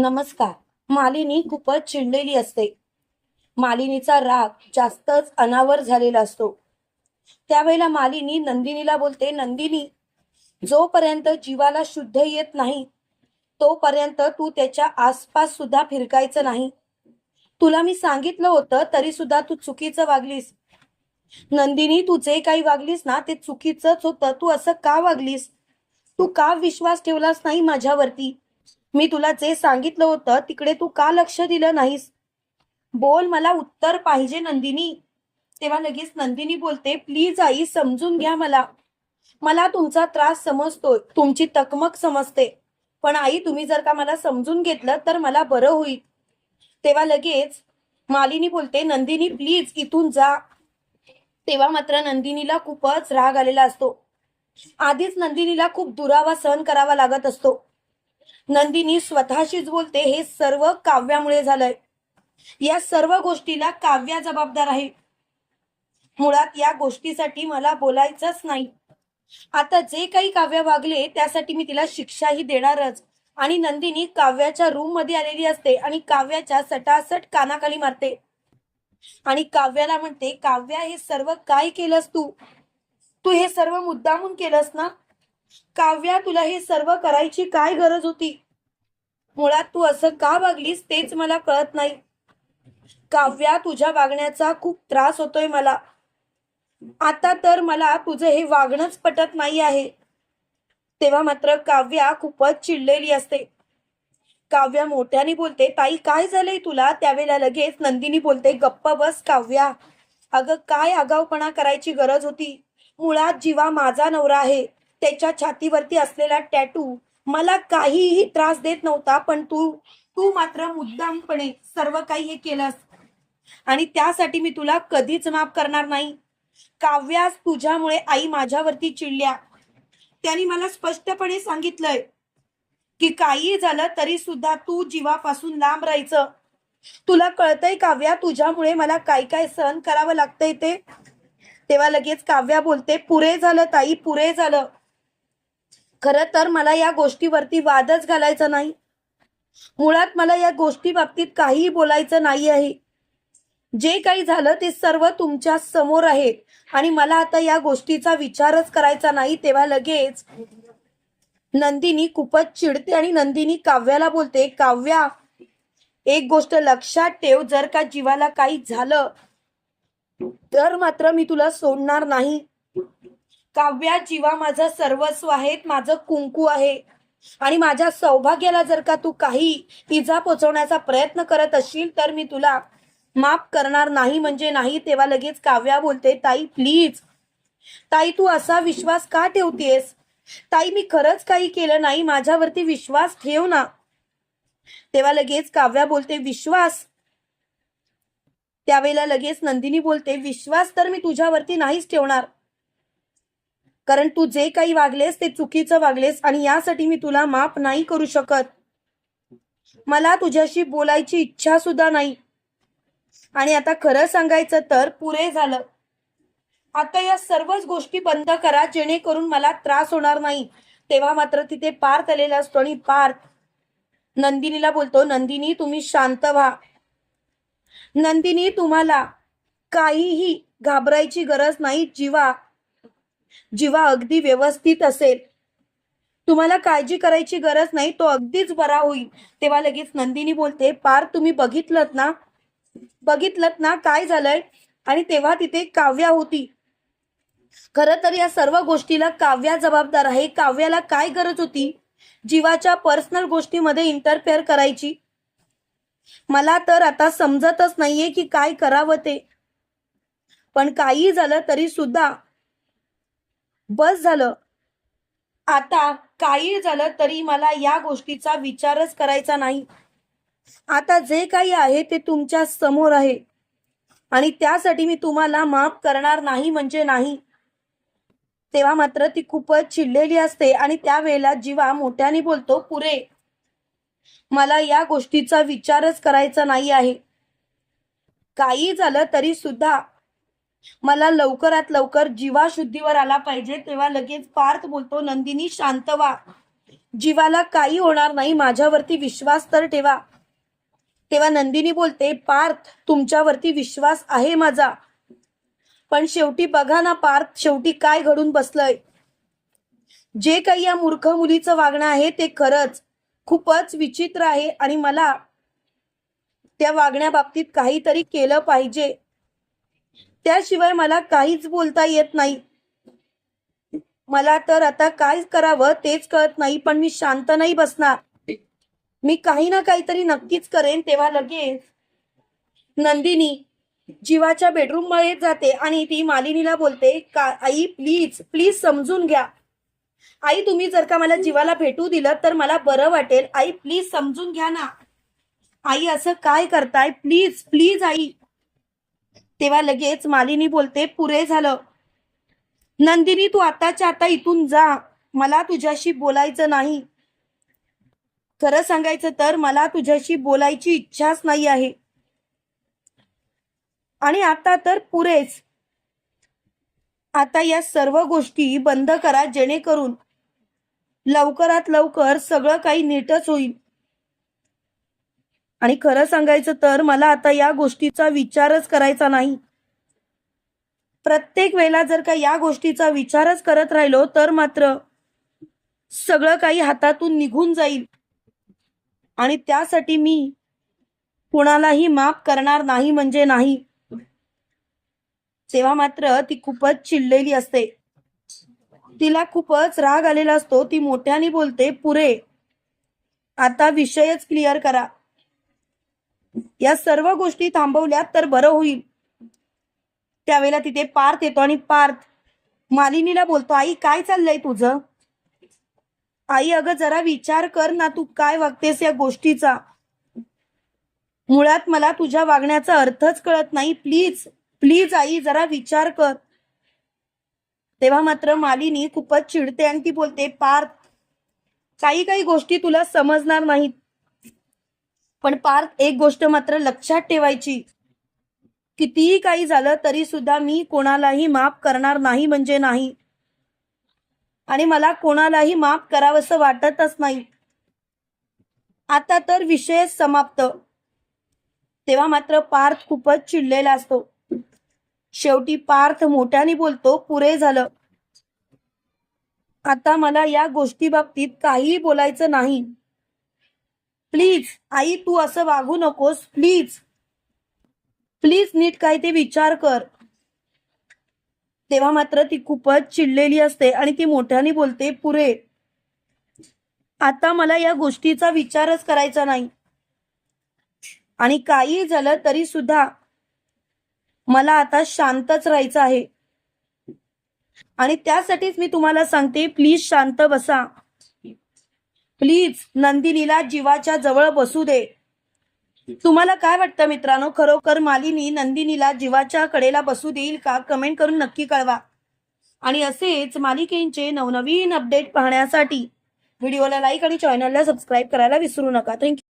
नमस्कार. मालिनी खूपच चिडलेली असते. मालिनीचा राग जास्तच अनावर झालेला असतो. त्यावेळेला मालिनी नंदिनीला बोलते नंदिनी जोपर्यंत जीवाला शुद्ध येत नाही तोपर्यंत तू त्याच्या आसपास सुद्धा फिरकायचं नाही. तुला मी सांगितलं होतं तरी सुद्धा तू चुकीचं वागलीस. नंदिनी तू जे काही वागलीस ना ते चुकीचंच होतं. तू असं का वागलीस? तू का विश्वास ठेवलास नाही माझ्यावरती? मी तुला जे सांगितलं होतं तिकडे तू का लक्ष दिलं नाहीस? बोल मला उत्तर पाहिजे नंदिनी. तेव्हा लगेच नंदिनी बोलते प्लीज आई समजून घ्या मला. मला तुमचा त्रास समजतोय. तुमची तकमक समजते. पण आई तुम्ही जर का मला समजून घेतलं तर मला बरं होईल. तेव्हा लगेच मालिनी बोलते नंदिनी प्लीज इथून जा. तेव्हा मात्र नंदिनीला खूपच राग आलेला असतो. आधीच नंदिनीला खूप दुरावा सहन करावा लागत असतो. नंदिनी स्वतःशीच बोलते हे सर्व काव्यामुळे झालंय. या सर्व गोष्टीला काव्या जबाबदार आहे. मुळात या गोष्टीसाठी मला बोलायचंच नाही. आता जे काही काव्य वागले त्यासाठी मी तिला शिक्षाही देणारच. आणि नंदिनी काव्याच्या रूममध्ये आलेली असते आणि काव्याच्या सटासट कानाखाली मारते. आणि काव्याला म्हणते काव्या हे सर्व काय केलंस तू? तू हे सर्व मुद्दामून केलंस ना? काव्या तुला हे सर्व करायची काय गरज होती? मुळात तू असं का वागलीस तेच मला कळत नाही. काव्या तुझ्या वागण्याचा खूप त्रास होतोय मला. आता तर मला तुझं हे वागणंच पटत नाही आहे. तेव्हा मात्र काव्या खूपच चिडलेली असते. काव्या मोठ्याने बोलते ताई काय झालंय तुला? त्यावेळेला लगेच नंदिनी बोलते गप्प बस काव्या. अगं काय आगाऊपणा करायची गरज होती? मुळात जीवा माझा नवरा आहे. त्याच्या छातीवरती असलेला टॅटू मला काहीही त्रास देत नव्हता पण तू तू मात्र मुद्दामपणे सर्व काही हे केलंस. आणि त्यासाठी मी तुला कधीच माफ करणार नाही. काव्यास तुझ्यामुळे आई माझ्यावरती चिडल्या. त्यांनी मला स्पष्टपणे सांगितलंय की काही झालं तरी सुद्धा तू जीवापासून लांब राहायचं. तुला कळतंय काव्या तुझ्यामुळे मला काय काय सहन करावं लागतंय ते? तेव्हा लगेच काव्या बोलते पुरे झालं ताई पुरे झालं. खरं तर मला या गोष्टीवरती वादच घालायचा नाही. मुळात मला या गोष्टी बाबतीत काहीही बोलायचं नाही आहे. जे काही झालं ते सर्व तुमच्यासमोर आहे. आणि मला आता या गोष्टीचा विचारच करायचा नाही तेव्हा लगेच नंदिनी खूपच चिडते आणि नंदिनी काव्याला बोलते काव्या एक गोष्ट लक्षात ठेव जर का जीवाला काही झालं तर मात्र मी तुला सोडणार नाही. काव्या जीवा माझं सर्वस्व आहेत माझं कुंकू आहे. आणि माझ्या सौभाग्याला जर का तू काही इजा पोचवण्याचा प्रयत्न करत असशील तर मी तुला माफ करणार नाही. म्हणजे नाही तेव्हा लगेच काव्या बोलते ताई प्लीज ताई तू असा विश्वास का ठेवतेस? ताई मी खरंच काही केलं नाही. माझ्यावरती विश्वास ठेव ना. तेव्हा लगेच काव्या बोलते विश्वास? त्यावेळेला लगेच नंदिनी बोलते विश्वास तर मी तुझ्यावरती नाहीच ठेवणार. कारण तू जे काही वागलेस ते चुकीचं वागलेस आणि यासाठी मी तुला माफ नाही करू शकत. मला तुझ्याशी बोलायची इच्छा सुद्धा नाही. आणि आता खरं सांगायचं तर पुरे झालं. आता या सर्वच गोष्टी बंद करा जेणेकरून मला त्रास होणार नाही. तेव्हा मात्र तिथे पार्थ आलेला असतो आणि पार्थ नंदिनीला बोलतो नंदिनी तुम्ही शांत व्हा. नंदिनी तुम्हाला काहीही घाबरायची गरज नाही. जीवा जीवा अगदी व्यवस्थित असेल तुम्हाला काळजी करायची गरज नाही तो अगदीच बरा होईल. तेव्हा लगेच नंदिनी बोलते पार तुम्ही बघितलं ना? बघितलं ना काय झालंय? आणि तेव्हा तिथे काव्या होती. खर तर या सर्व गोष्टीला काव्या जबाबदार आहे. काव्याला काय गरज होती? जीवाच्या पर्सनल गोष्टीमध्ये इंटरफेअर करायची. मला तर आता समजतच नाहीये की काय करावं ते. पण काही झालं तरी सुद्धा बस झालं. आता काही झालं तरी मला या गोष्टीचा विचारच करायचा नाही. आता जे काही आहे ते तुमच्यासमोर आहे. आणि त्यासाठी मी तुम्हाला माफ करणार नाही म्हणजे नाही. तेव्हा मात्र ती खूपच चिडलेली असते आणि त्यावेळेला जीवा मोठ्याने बोलतो पुरे मला या गोष्टीचा विचारच करायचा नाही आहे. काही झालं तरी सुद्धा मला लवकरात लवकर जीवा शुद्धीवर आला पाहिजे तेव्हा लगेच पार्थ बोलतो नंदिनी शांत व्हा. जीवाला काही होणार नाही माझ्यावरती विश्वास तर ठेवा. तेव्हा नंदिनी बोलते पार्थ तुमच्यावरती विश्वास आहे माझा. पण शेवटी बघा ना पार्थ शेवटी काय घडून बसलंय. जे काही या मूर्ख मुलीचं वागणं आहे ते खरंच खूपच विचित्र आहे आणि मला त्या वागण्याबाबतीत काहीतरी केलं पाहिजे. त्याशिवाय मला काहीच बोलता येत नाही. मला तर आता काय करावं तेच कळत नाही पण मी शांत नाही बसणार. मी काही ना काहीतरी नक्कीच करेन तेव्हा लगेच. नंदिनी जीवाच्या बेडरूममध्ये जाते आणि ती मालिनीला बोलते का आई प्लीज प्लीज समजून घ्या. आई तुम्ही जर का मला जीवाला भेटू दिलं तर मला बरं वाटेल. आई प्लीज समजून घ्या ना. आई असं काय करताय? प्लीज प्लीज आई. तेव्हा लगेच मालिनी बोलते पुरे झालं. नंदिनी तू आताच्या आता इथून जा. मला तुझ्याशी बोलायचं नाही. खरं सांगायचं तर मला तुझ्याशी बोलायची इच्छाच नाही आहे. आणि आता तर पुरेच. आता या सर्व गोष्टी बंद करा जेणेकरून लवकरात लवकर सगळं काही नीटच होईल. आणि खरं सांगायचं तर मला आता या गोष्टीचा विचारच करायचा नाही. प्रत्येक वेळेला जर का या गोष्टीचा विचारच करत राहिलो तर मात्र सगळं काही हातातून निघून जाईल. आणि त्यासाठी मी कुणालाही माफ करणार नाही म्हणजे नाही. तेव्हा मात्र ती खूपच चिडलेली असते. तिला खूपच राग आलेला असतो ती मोठ्याने बोलते पुरे आता विषयच क्लिअर करा. या सर्व गोष्टी थांबवल्या तर बरं होईल. त्यावेळेला तिथे पार्थ येतो आणि पार्थ मालिनीला बोलतो आई काय चाललंय तुझं? आई अगं जरा विचार कर ना तू काय वागतेस या गोष्टीचा? मुळात मला तुझ्या वागण्याचा अर्थच कळत नाही. प्लीज प्लीज आई जरा विचार कर. तेव्हा मात्र मालिनी खूपच चिडते आणि ती बोलते पार्थ काही काही गोष्टी तुला समजणार नाहीत. पण पार्थ एक गोष्ट मात्र लक्षात ठेवायची. कितीही काही झालं तरी सुद्धा मी कोणालाही माफ करणार नाही म्हणजे नाही. आणि मला कोणालाही माफ करावंसं वाटतच नाही. आता तर विषय समाप्त. तेव्हा मात्र पार्थ खूपच चिडलेला असतो. शेवटी पार्थ मोठ्याने बोलतो पुरे झालं. आता मला या गोष्टी बाबतीत काहीही बोलायचं नाही. प्लीज आई तू असं वागू नकोस. प्लीज प्लीज नीट काय ते विचार कर. तेव्हा मात्र ती खूपच चिडलेली असते आणि ती मोठ्याने बोलते पुरे आता मला या गोष्टीचा विचारच करायचा नाही. आणि काही झालं तरी सुद्धा मला आता शांतच राहायचं आहे. आणि त्यासाठीच मी तुम्हाला सांगते प्लीज शांत बसा. प्लीज नंदिनीला जीवाच्या जवळ बसू दे. तुम्हाला काय वाटतं मित्रांनो? खरोखर मालिनी नंदिनीला जीवाच्या कडेला बसू देईल का? कमेंट करून नक्की कळवा. आणि असेच मालिकेंचे नवनवीन अपडेट पाहण्यासाठी व्हिडिओला लाईक आणि चॅनलला सबस्क्राईब करायला विसरू नका. थँक्यू